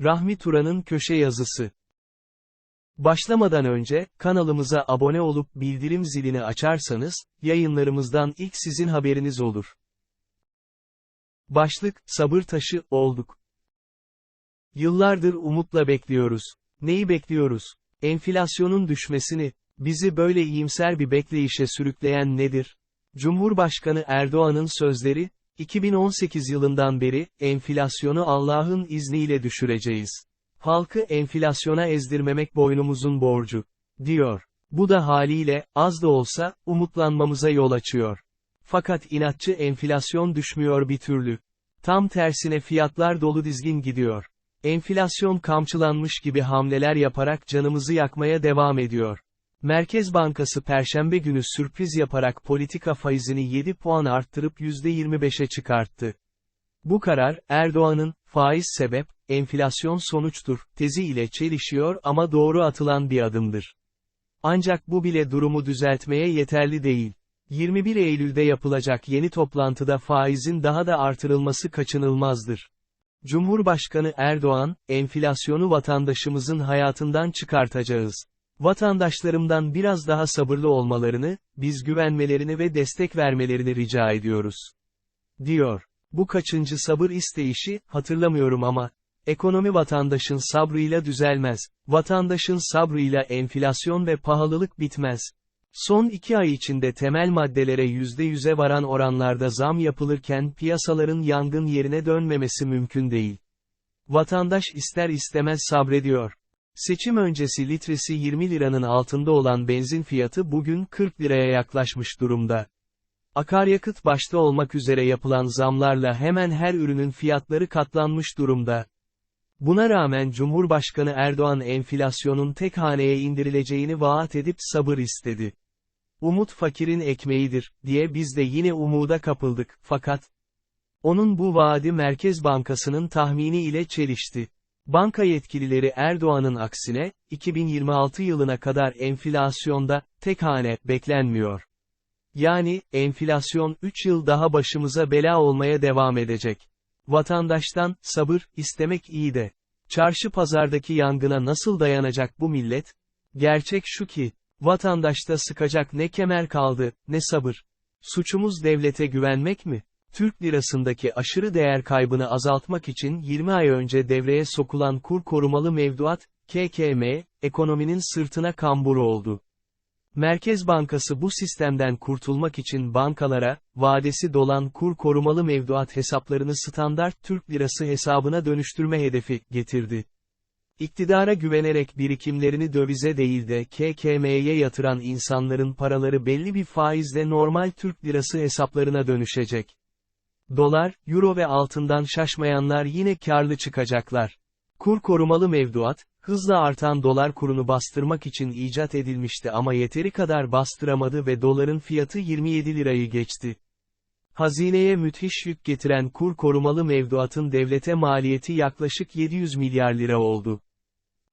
Rahmi Turan'ın köşe yazısı. Başlamadan önce, kanalımıza abone olup bildirim zilini açarsanız, yayınlarımızdan ilk sizin haberiniz olur. Başlık, sabır taşı, olduk. Yıllardır umutla bekliyoruz. Neyi bekliyoruz? Enflasyonun düşmesini, bizi böyle iyimser bir bekleyişe sürükleyen nedir? Cumhurbaşkanı Erdoğan'ın sözleri, 2018 yılından beri, enflasyonu Allah'ın izniyle düşüreceğiz. Halkı enflasyona ezdirmemek boynumuzun borcu, diyor. Bu da haliyle, az da olsa, umutlanmamıza yol açıyor. Fakat inatçı enflasyon düşmüyor bir türlü. Tam tersine fiyatlar dolu dizgin gidiyor. Enflasyon kamçılanmış gibi hamleler yaparak canımızı yakmaya devam ediyor. Merkez Bankası Perşembe günü sürpriz yaparak politika faizini 7 puan arttırıp %25'e çıkarttı. Bu karar, Erdoğan'ın, faiz sebep, enflasyon sonuçtur, tezi ile çelişiyor ama doğru atılan bir adımdır. Ancak bu bile durumu düzeltmeye yeterli değil. 21 Eylül'de yapılacak yeni toplantıda faizin daha da artırılması kaçınılmazdır. Cumhurbaşkanı Erdoğan, enflasyonu vatandaşımızın hayatından çıkartacağız. Vatandaşlarımdan biraz daha sabırlı olmalarını, biz güvenmelerini ve destek vermelerini rica ediyoruz. Diyor. Bu kaçıncı sabır isteyişi, hatırlamıyorum ama, ekonomi vatandaşın sabrıyla düzelmez, vatandaşın sabrıyla enflasyon ve pahalılık bitmez. Son iki ay içinde temel maddelere %100'e varan oranlarda zam yapılırken piyasaların yangın yerine dönmemesi mümkün değil. Vatandaş ister istemez sabrediyor. Seçim öncesi litresi 20 liranın altında olan benzin fiyatı bugün 40 liraya yaklaşmış durumda. Akaryakıt başta olmak üzere yapılan zamlarla hemen her ürünün fiyatları katlanmış durumda. Buna rağmen Cumhurbaşkanı Erdoğan enflasyonun tek haneye indirileceğini vaat edip sabır istedi. Umut fakirin ekmeğidir, diye biz de yine umuda kapıldık, fakat, onun bu vaadi Merkez Bankası'nın tahmini ile çelişti. Banka yetkilileri Erdoğan'ın aksine, 2026 yılına kadar enflasyonda, tek hane, beklenmiyor. Yani, enflasyon 3 yıl daha başımıza bela olmaya devam edecek. Vatandaştan, sabır, istemek iyi de. Çarşı pazardaki yangına nasıl dayanacak bu millet? Gerçek şu ki, vatandaşta sıkacak ne kemer kaldı, ne sabır. Suçumuz devlete güvenmek mi? Türk lirasındaki aşırı değer kaybını azaltmak için 20 ay önce devreye sokulan kur korumalı mevduat, KKM, ekonominin sırtına kambur oldu. Merkez Bankası bu sistemden kurtulmak için bankalara, vadesi dolan kur korumalı mevduat hesaplarını standart Türk lirası hesabına dönüştürme hedefi getirdi. İktidara güvenerek birikimlerini dövize değil de KKM'ye yatıran insanların paraları belli bir faizle normal Türk lirası hesaplarına dönüşecek. Dolar, euro ve altından şaşmayanlar yine karlı çıkacaklar. Kur korumalı mevduat, hızla artan dolar kurunu bastırmak için icat edilmişti ama yeteri kadar bastıramadı ve doların fiyatı 27 lirayı geçti. Hazineye müthiş yük getiren kur korumalı mevduatın devlete maliyeti yaklaşık 700 milyar lira oldu.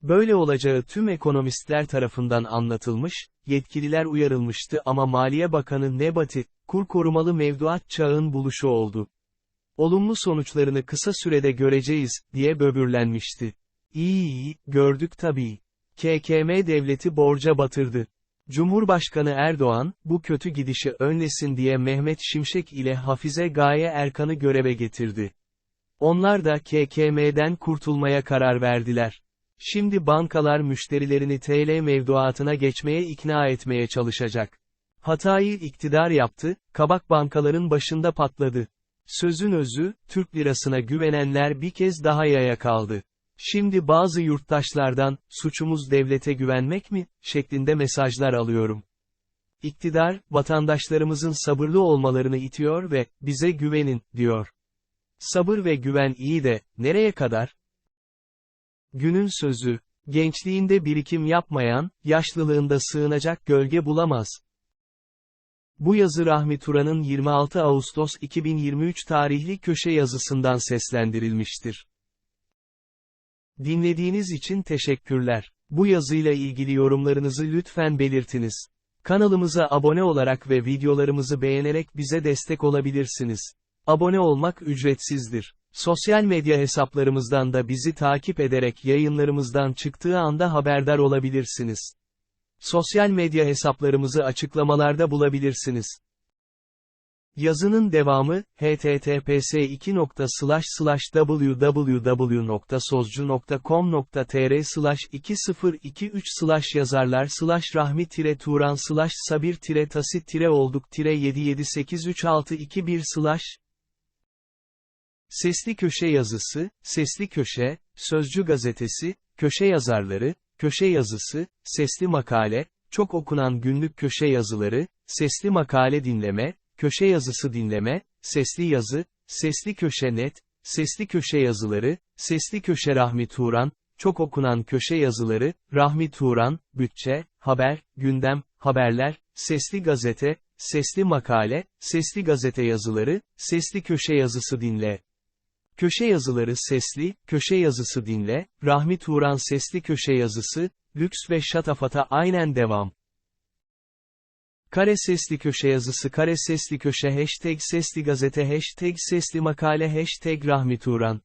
Böyle olacağı tüm ekonomistler tarafından anlatılmış, yetkililer uyarılmıştı ama Maliye Bakanı Nebati, kur korumalı mevduat çağın buluşu oldu. Olumlu sonuçlarını kısa sürede göreceğiz, diye böbürlenmişti. İyi iyi, gördük tabii. KKM devleti borca batırdı. Cumhurbaşkanı Erdoğan, bu kötü gidişi önlesin diye Mehmet Şimşek ile Hafize Gaye Erkan'ı göreve getirdi. Onlar da KKM'den kurtulmaya karar verdiler. Şimdi bankalar müşterilerini TL mevduatına geçmeye ikna etmeye çalışacak. Hatayı iktidar yaptı, kabak bankaların başında patladı. Sözün özü, Türk lirasına güvenenler bir kez daha yaya kaldı. Şimdi bazı yurttaşlardan, suçumuz devlete güvenmek mi, şeklinde mesajlar alıyorum. İktidar, vatandaşlarımızın sabırlı olmalarını itiyor ve, bize güvenin, diyor. Sabır ve güven iyi de, nereye kadar? Günün sözü, gençliğinde birikim yapmayan, yaşlılığında sığınacak gölge bulamaz. Bu yazı Rahmi Turan'ın 26 Ağustos 2023 tarihli köşe yazısından seslendirilmiştir. Dinlediğiniz için teşekkürler. Bu yazıyla ilgili yorumlarınızı lütfen belirtiniz. Kanalımıza abone olarak ve videolarımızı beğenerek bize destek olabilirsiniz. Abone olmak ücretsizdir. Sosyal medya hesaplarımızdan da bizi takip ederek yayınlarımızdan çıktığı anda haberdar olabilirsiniz. Sosyal medya hesaplarımızı açıklamalarda bulabilirsiniz. Yazının devamı, https www.sozcu.com.tr 2023 yazarlar rahmi turan sabir tasit olduk 77833621 Sesli Köşe Yazısı, Sesli Köşe, Sözcü Gazetesi, Köşe Yazarları, Köşe Yazısı, Sesli Makale, çok okunan günlük köşe yazıları, sesli makale dinleme, köşe yazısı dinleme, sesli yazı, sesli köşe net, sesli köşe yazıları, sesli köşe Rahmi Turan, çok okunan köşe yazıları, Rahmi Turan, bütçe, haber, gündem, haberler, sesli gazete, sesli makale, sesli gazete yazıları, sesli köşe yazısı dinle. Köşe yazıları sesli, köşe yazısı dinle, Rahmi Turan sesli köşe yazısı, lüks ve şatafata aynen devam. Kare sesli köşe yazısı kare sesli köşe hashtag sesli gazete hashtag sesli makale hashtag Rahmi Turan